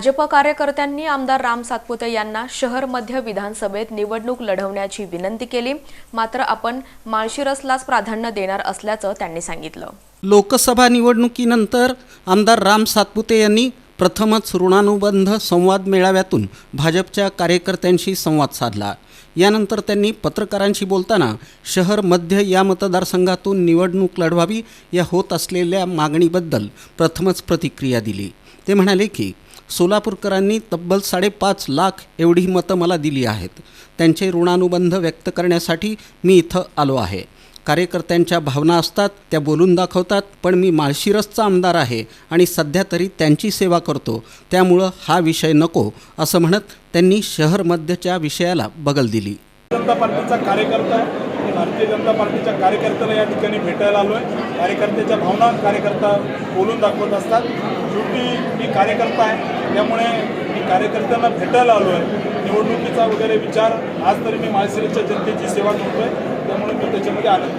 भाजप कार्यकर्त्यांनी आमदार राम सातपुते यांना शहर मध्य विधानसभेत निवडणूक लढवण्याची विनंती केली. मात्र आपण माळशिरसलाच प्राधान्य देणार असल्याचं त्यांनी सांगितलं. लोकसभा निवडणुकीनंतर आमदार राम सातपुते यांनी प्रथमच ऋणानुबंध संवाद मेळाव्यातून भाजपच्या कार्यकर्त्यांशी संवाद साधला. यानंतर त्यांनी पत्रकारांशी बोलताना शहर मध्य या मतदारसंघातून निवडणूक लढवावी या होत असलेल्या मागणीबद्दल प्रथमच प्रतिक्रिया दिली. ते म्हणाले की सोलापूरकरांनी तब्बल साडेपाच लाख एवढी मतं मला दिली आहेत. त्यांचे ऋणानुबंध व्यक्त करण्यासाठी मी इथं आलो आहे. कार्यकर्त्यांच्या भावना असतात त्या बोलून दाखवतात पण मी माळशिरसचा आमदार आहे आणि सध्या तरी त्यांची सेवा करतो. त्यामुळं हा विषय नको असं म्हणत त्यांनी शहर मध्यच्या विषयाला बगल दिली. जनता पार्टीचा कार्यकर्ता आहे. भारतीय जनता पार्टीच्या कार्यकर्त्याला या ठिकाणी भेटायला आलो आहे कार्यकर्त्याच्या भावना कार्यकर्ता बोलून दाखवत असतात. शेवटी मी कार्यकर्ता आहे. त्यामुळे मी कार्यकर्त्यांना भेटायला आलो आहे निवडणुकीचा वगैरे विचार आज तरी मी माळशिरसच्या जनतेची सेवा करतो आहे त्यामुळे मी त्याच्यामध्ये आनंद